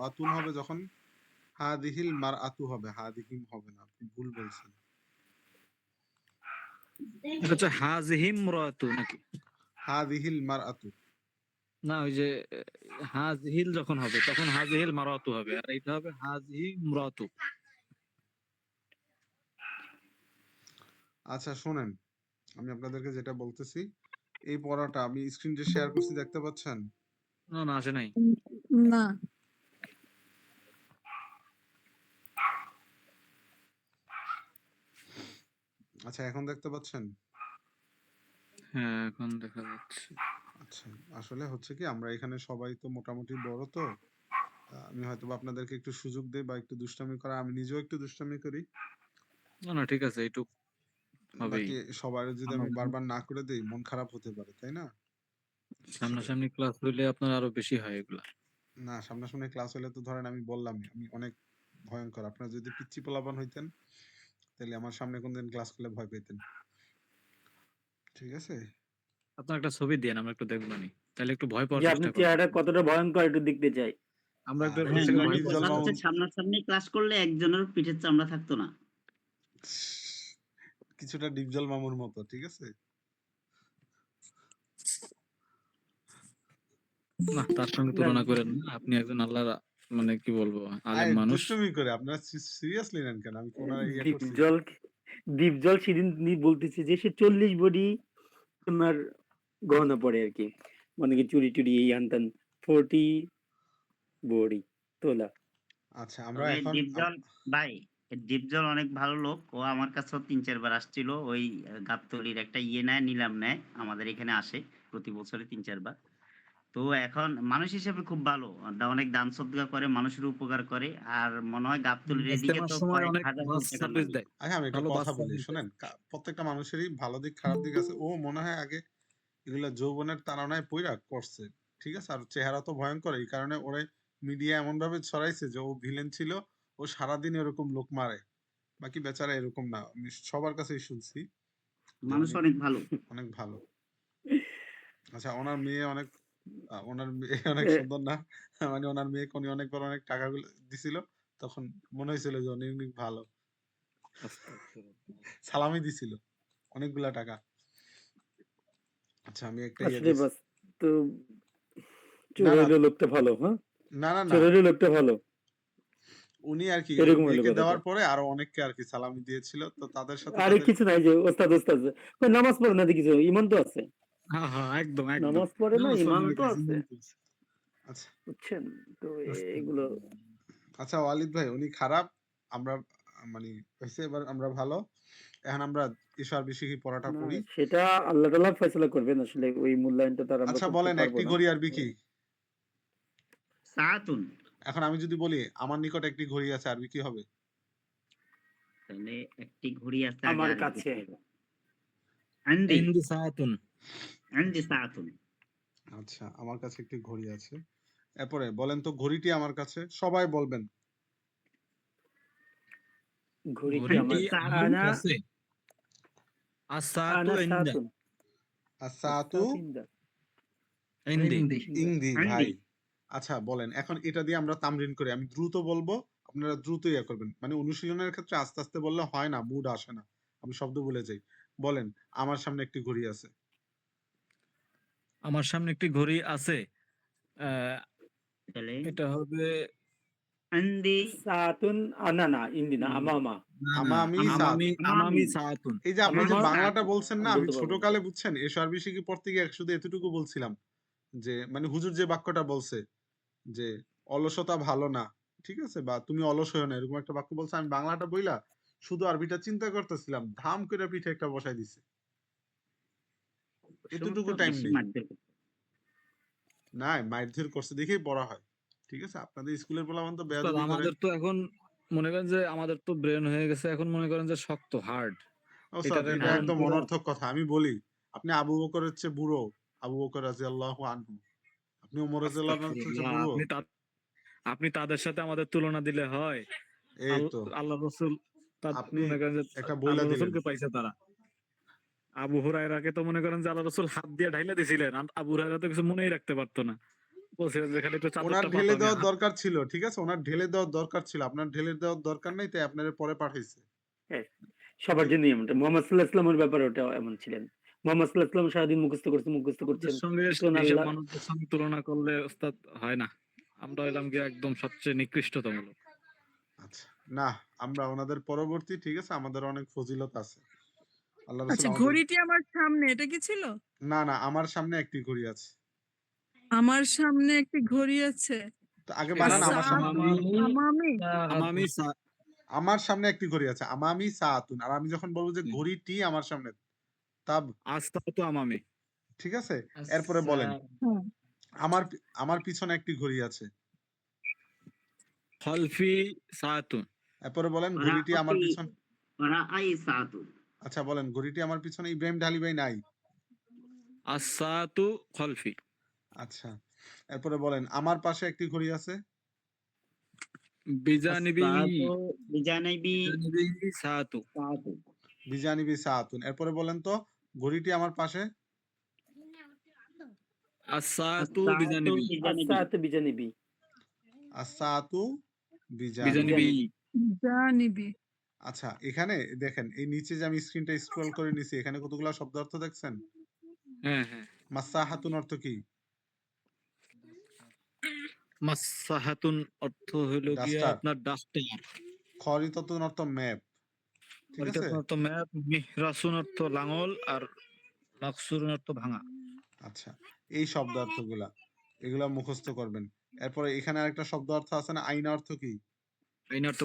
আতুন হবে যখন হাদিহিল মার আতু হবে হাদিহিম হবে না আপনি ভুল বলছেন। এটা হচ্ছে হাজহিম রাতু নাকি? হাদিহিল মার আতু না ওই যে হাজহিল যখন হবে তখন হাজহিল মারাতু হবে আর এটা হবে হাজহি মুরাতু আচ্ছা শোনেন আমি আপনাদেরকে যেটা বলতেছি এই পড়াটা আমি স্ক্রিন যে শেয়ার করছি দেখতে পাচ্ছেন? না না আসে নাই। না। আচ্ছা এখন দেখতে পাচ্ছেন? হ্যাঁ এখন দেখা যাচ্ছে। আচ্ছা আসলে হচ্ছে কি আমরা এখানে সবাই তো মোটামুটি বড় তো। আমি হয়তো আপনাদেরকে একটু সুযোগ দেই বা একটু দুষ্টামি করা আমি নিজেও একটু দুষ্টামি করি। না না ঠিক আছে এইটুক বাকি সবার যদি আমি বারবার না করে দেই মন খারাপ হতে পারে তাই না? সামনাসামনি ক্লাস হইলে আপনার আরও বেশি হয় এগুলা। না সামনাসামনি ক্লাস হলে তো ধরেন আমি বললামই আমি অনেক ভয়ঙ্কর। আপনারা যদি পিচ্চি পোলাপান হইতেন তাহলে আমার সামনে কোনদিন ক্লাস করলে ভয় পেতেন ঠিক আছে? আপনার একটা ছবি দেন আমরা একটু দেখব নি। তাহলে একটু ভয় পাওয়ার চেষ্টা করি চেহারাটা কতটা ভয়ঙ্কর একটু দেখতে চাই। আমরা একটু হচ্ছে সামনাসামনি ক্লাস করলে একজনের পিঠের চামড়া থাকতো না। কিছুটা ডিপজল মামুর মতো ঠিক আছে? না তার সঙ্গে তুলনা করেন। না আপনি একজন আল্লাহ মানে কি বলব আলেম মানুষ। দুষ্টুমি করে। আপনারা সিরিয়াসলি নেন কেন? আমি কোন ইয়ে দীপজল দীপজল সেদিন বলতেছে যে সে চল্লিশ বডি তোমার গহনা পড়ে আর কি। মানে কি চুরি টুরি এই আনতান ফোরটি বডি তোলা। আচ্ছা আমরা এখন ডিপজল ভাই ডিপজল অনেক ভালো লোক। ও আমার কাছেও তিন চারবার আসছিল। ওই গাবতলির একটা ইয়ে নেয় নিলাম নেয়। আমাদের এখানে আসে প্রতি বছরে তিন চারবার। তো এখন মানুষ হিসেবে খুব ভালো। অনেক দান সদ্গা করে মানুষের উপকার করে আর মনে হয় গাবতলির এদিকে তো অনেক আচ্ছা আমি একটা কথা বলি শুনেন প্রত্যেকটা মানুষেরই ভালো দিক খারাপ দিক আছে। ও মনে হয় আগে এগুলা যৌবনের তাড়নায় পইরা করছে ঠিক আছে? আর চেহারা তো ভয়ঙ্কর এই কারণে ওরে মিডিয়া এমন ভাবে ছড়াইছে যে ও ভিলেন ছিল ও সারাদিন এরকম লোক মারে। বাকি বেচারা এরকম না আমি সবার কাছেই শুনছি। মানুষ অনেক ভালো। অনেক ভালো। আচ্ছা ওনার মেয়ে অনেক ওনার মেয়ে অনেক সুন্দর না? মানে ওনার মেয়ে উনি অনেকবার অনেক টাকাগুলো দিছিল তখন মনে হয়েছিল যে উনি অনেক ভালো। সালামি দিছিল অনেকগুলা টাকা। আচ্ছা আমি একটা ইয়ে আসলে দিছি। না, লোকটা ভালো হ্যাঁ? না না না। লোকটা ভালো? উনি আর কি এরকম মেয়েকে কথাটা। দেওয়ার পরে আরও অনেককে আর কি সালামি দিয়েছিল তো তাদের সাথে আরে তাদের- কিছু নাই যে ওস্তাদ ওস্তাদ কই নামাজ পড়ে না দেখি ইমান তো আছে? হ্যাঁ হ্যাঁ একদম একদম। নামাজ পড়ে না ইমান তো আছে। আচ্ছা। বুঝছেন? তো এগুলো আচ্ছা ওয়ালিদ ভাই উনি খারাপ আমরা মানে হয়েছে এবার আমরা ভালো। এখন আমরা ঈশ্বর বিশিখী পড়াটা পড়ি সেটা আল্লাহ তাআলা ফয়সালা করবেন আসলে ওই মূল্যায়নটা তার আচ্ছা বলেন একটি ঘড়ি আরবি কি সাতুন। এখন আমি যদি বলি আমার নিকট একটি ঘড়ি আছে আরবি কি হবে? তাহলে একটি ঘড়ি আছে আমার কাছে। আন্দি। ইন্দি আচ্ছা আমার কাছে একটি ঘড়ি আছে। এরপরে বলেন তো ঘড়িটি আমার কাছে সবাই বলবেন। ঘড়িটি আমার আনা আসাতু ইন্দা। আসাতু। ইন্দা। ইন্দি। ভাই। আচ্ছা বলেন এখন এটা দিয়ে আমরা তামরিন করি। আমি দ্রুত বলব আপনারা দ্রুত ইয়া করবেন। মানে অনুশীলনের ক্ষেত্রে আস্তে আস্তে বললে হয় না মুড আসে না। আমি শব্দ ভুলে যাই। বলেন আমার সামনে একটি ঘড়ি আছে। আমার সামনে একটি ঘড়ি আছে এটা হবে আন্দি সাতুন আনা না ইন্দি না আমামা আমামি আমামি আমামি। সাআতুন এই যে আপনি যে বাংলাটা বলছেন না আমি বুঝছেন পড়তে গিয়ে শুধু এতটুকু বলছিলাম যে মানে হুজুর যে বাক্যটা বলছে যে অলসতা ভালো না ঠিক আছে? বা তুমি অলস হয়েও না এরকম একটা বাক্য বলছে। আমি বাংলাটা বইলা শুধু আরবিটা চিন্তা করতেছিলাম ধাম করে পিঠে একটা বসাই দিছে। এতটুকু টাইম নেই। মারধর না করছে দেখেই পড়া হয়। ঠিক আছে? আপনাদের স্কুলের পোলাপান তো বেয়াদবি আমাদের তো এখন মনে করেন যে আমাদের তো ব্রেন হয়ে গেছে এখন মনে করেন যে শক্ত হার্ড এটা একদম অনর্থক কথা আমি বলি। আপনি আবু বকরের হচ্ছে বুড়ো আবু বকর রাদিয়াল্লাহু আনহু। আপনি ওমর রাদিয়াল্লাহু আনহুর চেয়ে বুড়ো। আপনি আপনি তাদের সাথে আমাদের তুলনা দিলে হয়। এই তো। আল্লাহ রসুল আপনি একটা বইলা দিলেন। রসুলকে পাইছে তারা। আবু হুরায়রাকে তো মনে করেন যে আল্লাহ রসুল হাত দিয়ে ঢাইলা দিছিলেন আর আবু হুরায়রা তো কিছু মনেই রাখতে পারতো না। বলছিলেন যে খালি একটু ওনার ঢেলে দেওয়ার দরকার ছিল ঠিক আছে? ওনার ঢেলে দেওয়ার দরকার ছিল। আপনার ঢেলে দেওয়ার দরকার নাই তাই আপনার পরে পাঠাইছে সবার জন্যই এমনটা মোহাম্মদ সাল্লাহ ইসলামের ব্যাপারে ওটা এমন ছিলেন। মোহাম্মদ সাল্লাহ ইসলাম সারাদিন মুখস্থ করছে মুখস্থ করছেন সঙ্গে তুলনা করলে ওস্তাদ হয় না। আমরা হইলাম গিয়ে একদম সবচেয়ে নিকৃষ্টতম লোক। আচ্ছা না আমরা ওনাদের পরবর্তী ঠিক আছে? আমাদের অনেক ফজিলত আছে। আল্লাহ আচ্ছা ঘড়িটি আমার সামনে এটা কি ছিল? না না আমার সামনে একটি ঘড়ি আছে। আমার সামনে একটি ঘড়ি আছে। তো আগে বানান আচ্ছা, আমার সামনে আমার সামনে একটি ঘড়ি আছে আমামি সাআতুন আর আমি যখন বলব যে ঘড়িটি আমার সামনে তাব আস্তা তো আমামি। ঠিক আছে? এরপরে বলেন। আমার আমার পিছনে একটি ঘড়ি আছে। খলফি সাতুন। এরপরে বলেন ঘড়িটি আমার পিছনে পিছন ওরা আই সাতু আচ্ছা বলেন ঘড়িটি আমার পিছনে ইব্রাহিম ঢালি ভাই নাই। আসাতু খলফি। আচ্ছা এরপরে বলেন আমার পাশে একটি ঘড়ি আছে। বিজানিবি। বিজানিবি। সাতু। সাতু। বিজানিবি সাআতুন এরপরে বলেন তো ঘড়িটি আমার পাশে? আসাতু সাতু বিজানিবি। আসাত বিজানিবি। আসাতু বিজানিবি। বিজানিবি। জানিবি আচ্ছা এখানে দেখেন এই নিচে যে আমি স্ক্রিনটা স্ক্রল করে নিছি এখানে কতগুলো শব্দ অর্থ দেখছেন? হ্যাঁ হ্যাঁ। মাসাহাতুন অর্থ কি? মাসাহাতুন অর্থ হলো গিয়া Duster. আপনার ডাস্টার। খরিততুন অর্থ ম্যাপ। ঠিক আছে? অর্থ ম্যাপ মিহরাসুন অর্থ লাঙল আর মাকসুরুন অর্থ ভাঙা। আচ্ছা এই শব্দ অর্থগুলা এগুলা মুখস্থ করবেন। এরপরে এখানে আরেকটা শব্দ অর্থ আছে না আইনা অর্থ কি?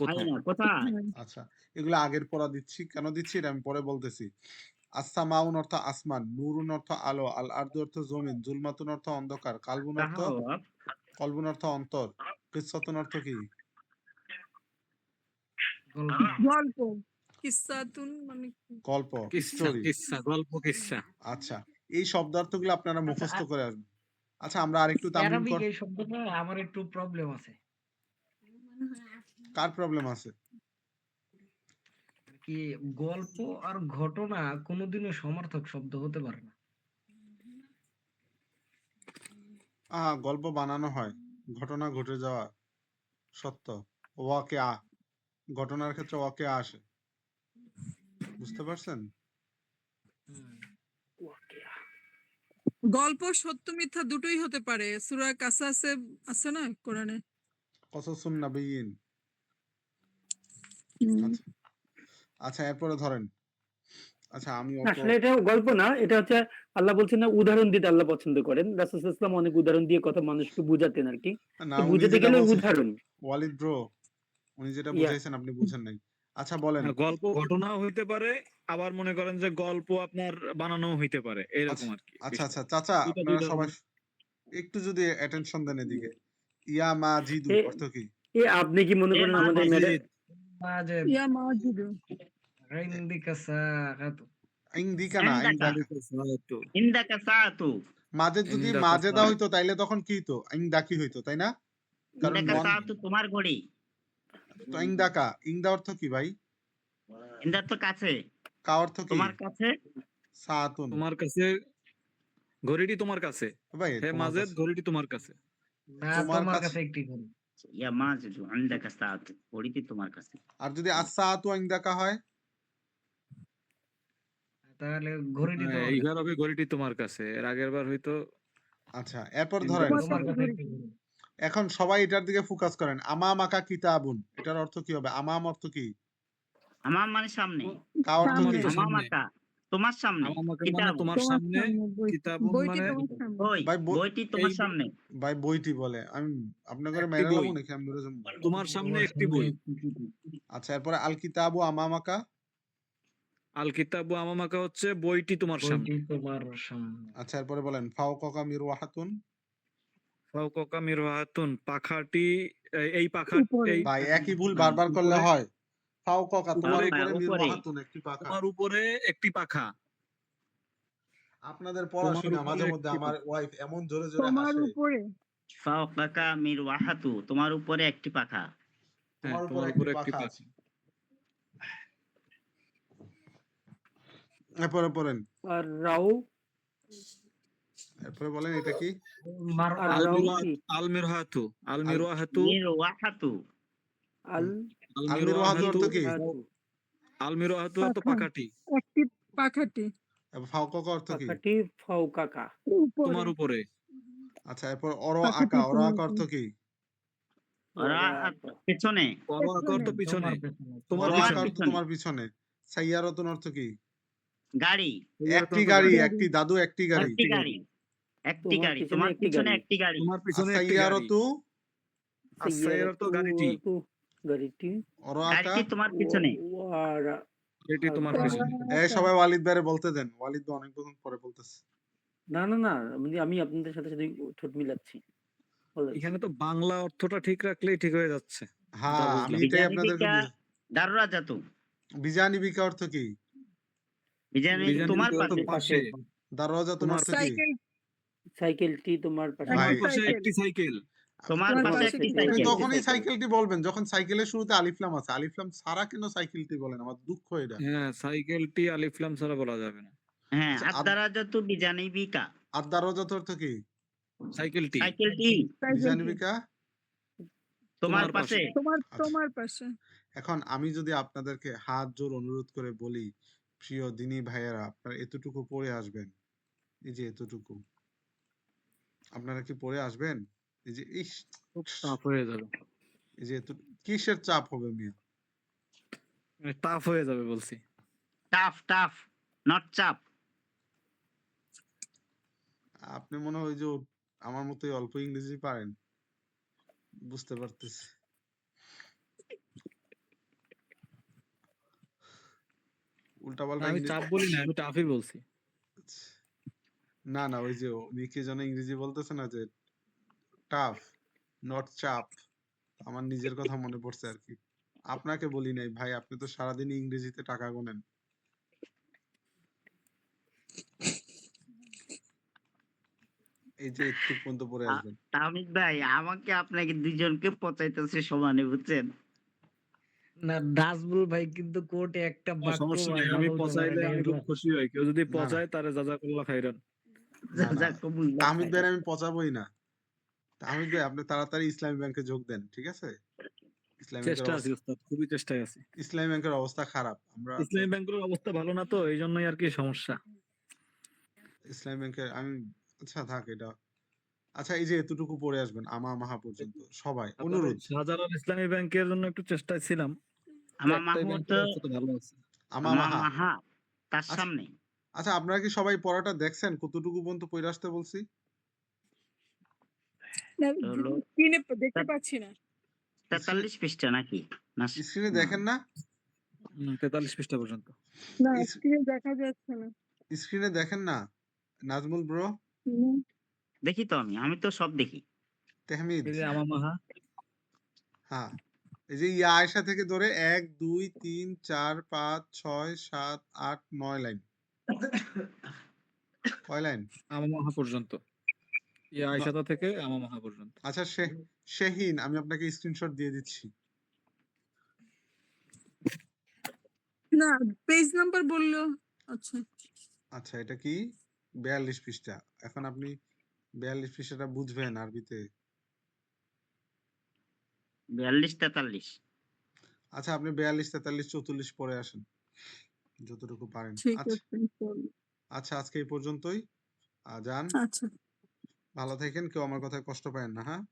কোথায়? কোথায়? আচ্ছা এগুলো আগের পড়া দিচ্ছি। কেন দিচ্ছি এটা আমি পরে বলতেছি। আসসামাউন অর্থ আসমান নুরুন অর্থ আলো আল আর্দু অর্থ জমিন জুলমাতুন অর্থ অন্ধকার কালবুন অর্থ কলবুন অর্থ অন্তর কিসসাতুন অর্থ কি? গল্প। কিসাতুন মানে কি? গল্প স্টোরি কিসসা গল্প কিসসা আচ্ছা এই শব্দার্থগুলো আপনারা মুখস্থ করে আসবেন। আচ্ছা আমরা আরেকটু তামিম এই শব্দটা আমার একটু প্রবলেম আছে। কার প্রবলেম আছে? কি গল্প আর ঘটনা কোনোদিনও সমার্থক শব্দ হতে পারে না। আহ গল্প বানানো হয়। ঘটনা ঘটে যাওয়া সত্য। ওয়াকে আ। ঘটনার ক্ষেত্রে ওয়াকে আসে। বুঝতে পারছেন? গল্প সত্য মিথ্যা দুটোই হতে পারে। সূরা কাসাসে আছে না কোরআনে? কসসুন নাবিয়িন হুম। আচ্ছা। আচ্ছা এরপরে ধরেন। আচ্ছা আমি আসলে এটা গল্প না এটা হচ্ছে আল্লাহ বলছেন না উদাহরণ দিতে আল্লাহ পছন্দ করেন। রাসুল ইসলাম অনেক উদাহরণ দিয়ে কথা মানুষকে বুঝাতেন আর কি বুঝাতে গেলে উদাহরণ। ওয়ালিদ ব্রো উনি যেটা বুঝাইছেন আপনি বুঝেন নাই। আচ্ছা বলেন। গল্প ঘটনা হইতে পারে আবার মনে করেন যে গল্প আপনার বানানো হইতে পারে এরকম আর কি আচ্ছা আচ্ছা চাচা দুইটা আপনারা সবাই একটু যদি অ্যাটেনশন দেন এদিকে। ইয়া মা জিদু অর্থ কি? এ আপনি কি মনে করেন আমাদের মাঝে ইয়া ইংদিকা না ইন্দাকা। ইংদাকা সাহাতু। ইন্দাকা সাতু মাঝে যদি মাজেদা সাহাতু। হইতো তাইলে তখন কি হইতো ইংদাকি হইতো তাই না কারণ মন- তোমার ঘড়ি তো ইংদাকা ইংদা অর্থ কি ভাই তো কাছে কা অর্থ কি তোমার কাছে সাতুন তোমার কাছে ঘড়িটি তোমার কাছে ভাই হে কাছে- ঘড়িটি তোমার কাছে না তোমার কাছে একটি ঘড়ি ইয়া মাজিদু ইন্দাকা সাতু ঘড়িটি তোমার কাছে। আর যদি হয়? তাহলে ঘড়িটি হ্যাঁ, তোমার এইবার হবে ঘড়িটি তোমার কাছে। এর আগের বার হয়তো আচ্ছা এরপর ধরেন। এখন সবাই এটার দিকে ফোকাস করেন। আমামাকা কিতাবুন এটার অর্থ কি হবে? আমাম অর্থ কি? আমাম মানে সামনে। কা অর্থ। কি? সামনে। আমামাকা তোমার সামনে মানে। তোমার সামনে বইটি মানে তোমার সামনে। ভাই, বইটি তোমার সামনে। ভাই বইটি বলে আমি আপনাদের একটি মেরে বই। নাকি আমি তোমার সামনে একটি বই। আচ্ছা এরপরে আল কিতাবু আমামাকা আল কিতাবু আমামাকা হচ্ছে বইটি তোমার সামনে। তোমার সামনে। আচ্ছা এরপরে বলেন ফাওকাকা মিরওয়াহাতুন। ফাওকাকা মিরওয়াহাতুন পাখাটি এই- পাখা এই ভাই একই ভুল বারবার করলে হয়। ফাওকাকা তোমার উপরে-। একটি পাখা। তোমার উপরে একটি পাখা। আপনাদের পড়াশোনা মাঝে মধ্যে আমার ওয়াইফ এমন জোরে জোরে তোমার উপরে। ফাওকাকা মির ওয়াহাতু তোমার উপরে একটি পাখা। হ্যাঁ, তোমার উপরে একটি পাখা এরপরে পড়েন। আর রাও এরপরে বলেন এটা কি? আল রাউ আল মিরওয়াতু মিরওয়াহাতু আল অর্থ কি অর্থ পাকাটি একটি পাখাটি এবার অর্থ কি পাখাটি ফাউকাকা তোমার উপরে আচ্ছা এরপর অর আকা অর আকা অর্থ কি ওরা পেছনে আকা অর্থ পিছনে তোমার অর তোমার আকা অর্থ তোমার পিছনে সাইয়ারতুন অর্থ কি গাড়ি একটি গাড়ি একটি দাদু একটি গাড়ি একটি গাড়ি একটি তোমার গাড়ি পিছনে তোমার একটি পিছনে গাড়ি। একটি গাড়ি তোমার পিছনে একটি গাড়ি সাইয়ারতু সাইয়ারাতু গাড়িটি গাড়িটি গাড়িটি তোমার পিছনে। এটি তোমার পিছনে। এই সবাই ওয়ালিদ ভাইরে বলতে দেন। ওয়ালিদ ভাই অনেকক্ষণ পরে বলতেছে। না না না আমি আমি আপনাদের সাথে সাথে ঠোঁট মিলাচ্ছি। এখানে তো বাংলা অর্থটা ঠিক রাখলেই ঠিক হয়ে যাচ্ছে। হ্যাঁ আমি। এটাই বিজানিবিকা দারুরা জাতু বিজানিবিকা অর্থ কি? বিজানি বিজানি তোমার পাশে। দারওয়াজাতুন তোমার অর্থ কি? সাইকেল সাইকেলটি তোমার পাশে। একটি সাইকেল। তোমার পাশে একটি সাইকেল। তখনই সাইকেলটি বলবেন যখন সাইকেলের শুরুতে আলিফলাম আছে আলিফলাম ছাড়া কেন সাইকেলটি বলেন? আমার দুঃখ এটা। হ্যাঁ সাইকেলটি আলিফলাম ছাড়া বলা যাবে না। হ্যাঁ আচ্ছা, বিজানিবিকা অর্থ কি? সাইকেলটি। সাইকেলটি। বিজানিবিকা তোমার। পাশে। তোমার আচ্ছা। তোমার পাশে। এখন আমি যদি আপনাদেরকে হাত জোর অনুরোধ করে বলি প্রিয় দিনী ভাইয়েরা আপনারা এতটুকু পড়ে আসবেন। এই যে এতটুকু। আপনারা কি পড়ে আসবেন? এই যে ইস খুব টাফ হয়ে যাবে। এই যে এত কিসের চাপ হবে মিয়া? টাফ হয়ে যাবে বলছি। টাফ টাফ নট চাপ। আপনি মনে হয় যে আমার মতোই অল্প ইংরেজি পারেন। বুঝতে পারতেছি। উল্টা পাল্টা আমি চাপ বলি না আমি টাফই বলছি। না না ওই যে উনি কি যেন ইংরেজি বলতেছে না যে টাফ নট চাপ আমার নিজের কথা মনে পড়ছে আর কি আপনাকে বলি নাই ভাই আপনি তো সারাদিন ইংরেজিতে টাকা গোনেন। এই যে একটু পর্যন্ত পরে আসবেন। তাহমিদ ভাই আমাকে আপনাকে দুইজনকে পচাইতেছে সমানে বুঝছেন? না নাজমুল ভাই কিন্তু কোর্টে একটা বাক্য সমস্যা নাই আমি পচাইলে আমি খুব খুশি হই। কেউ যদি পচায় তারে জাজাকাল্লাহ খাইরান। জাযাকুমুল্লাহ তাহমিদ ভাই আমি পচাবই না। তাহমিদ ভাই আপনি তাড়াতাড়ি ইসলামী ব্যাংকে যোগ দেন ঠিক আছে? ইসলামী চেষ্টা ব্যাংকের আছি অবস্থা খুবই চেষ্টায় আছি। ইসলামী ব্যাংকের অবস্থা খারাপ। আমরা ইসলামী ব্যাংকের অবস্থা ভালো না তো এই জন্যই আর কি সমস্যা। ইসলামী ব্যাংকের আমি আচ্ছা থাক এটা। আচ্ছা এই যে এতটুকু পড়ে আসবেন আমা মাহা পর্যন্ত সবাই অনুরোধ। শাহজালাল ইসলামী ব্যাংকের জন্য একটু চেষ্টায় ছিলাম। তো ভালো আছে। আমা মাহা। মাহা তার আচ্ছা। সামনে। আচ্ছা আপনারা কি সবাই পড়াটা দেখছেন? কতটুকু পর্যন্ত পড়ে আসতে বলছি? স্ক্রিনে দেখতে পাচ্ছি না। তেতাল্লিশ পৃষ্ঠা নাকি? না স্ক্রিনে দেখেন না? তেতাল্লিশ পৃষ্ঠা পর্যন্ত। না স্ক্রিনে দেখা যাচ্ছে না। স্ক্রিনে দেখেন না? নাজমুল ব্রো দেখি তো আমি আমি তো সব দেখি। তেহমিদ। এই যে মাহা। হ্যাঁ। এই যে ইয়া আয়সা থেকে ধরে এক দুই তিন চার পাঁচ ছয় সাত আট নয় লাইন। কয় লাইন? আমা মাহা পর্যন্ত। ইয়া আয়সাতা থেকে আমা মাহা পর্যন্ত। আচ্ছা শে শেহিন আমি আপনাকে স্ক্রিনশট দিয়ে দিচ্ছি। না পেজ নাম্বার বলল। আচ্ছা। আচ্ছা এটা কি? বিয়াল্লিশ পৃষ্ঠা। এখন আপনি বিয়াল্লিশ পৃষ্ঠাটা বুঝবেন আরবিতে। বিয়াল্লিশ তেতাল্লিশ। আচ্ছা আপনি বিয়াল্লিশ তেতাল্লিশ চৌচল্লিশ পরে আসেন। যতটুকু পারেন। আচ্ছা। আচ্ছা আজকে এই পর্যন্তই। আহ, যান। আচ্ছা। ভালো থাকেন কেউ আমার কথায় কষ্ট পায় না হ্যাঁ?